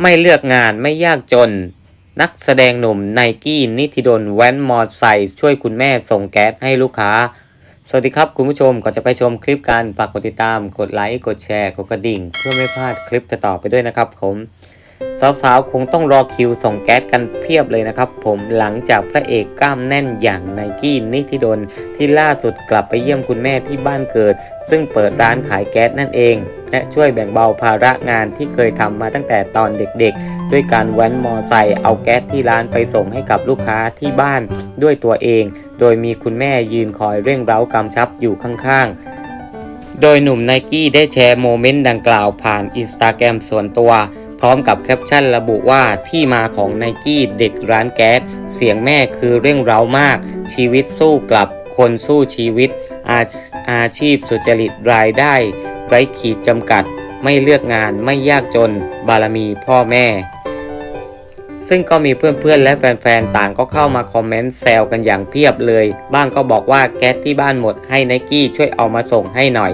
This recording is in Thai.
ไม่เลือกงานไม่ยากจน นักแสดงหนุ่มไนกี้นิติดลแว้นมอไซค์ช่วยคุณแม่ส่งแก๊สให้ลูกค้า สวัสดีครับคุณผู้ชมก่อนจะไปชมคลิปกันฝากกดติดตาม กดไลค์ กดแชร์ กดกระดิ่ง เพื่อไม่พลาดคลิปต่อๆไปด้วยนะครับผม สาวๆ คงต้องรอคิวส่งแก๊สกันเพียบเลยนะครับ ผมหลังจากพระเอกกล้ามแน่นอย่างไนกี้นิติดลที่ล่าสุดกลับไปเยี่ยมคุณแม่ที่บ้านเกิด ซึ่งเปิดร้านขายแก๊สนั่นเอง และช่วยแบ่งเบาภาระงานที่เคยทำมาตั้งแต่ตอนเด็กๆ ด้วยการแว้นมอไซค์เอาแก๊สที่ร้านไปส่งให้กับลูกค้าที่บ้านด้วยตัวเอง โดยมีคุณแม่ยืนคอยเร่งเร้ากำชับอยู่ข้างๆโดยหนุ่มไนกี้ได้แชร์โมเมนต์ดังกล่าวผ่านอินสตาแกรมส่วนตัว พร้อมกับแคปชั่นระบุว่าที่มาของไนกี้เด็กร้านแก๊สเสียงแม่คือเร่งเร้ามาก ชีวิตสู้กลับคนสู้ชีวิตอาอาชีพสุจริตรายได้ ไร้ขีดจำกัด ไม่เลือกงานไม่ยากจน บารมีพ่อแม่ ซึ่งก็มีเพื่อนๆ และแฟนๆ ต่างก็เข้ามาคอมเมนต์แซวกันอย่างเพียบเลย บ้างก็บอกว่าแก๊สที่บ้านหมดให้ไนกี้ช่วยเอามาส่งให้หน่อย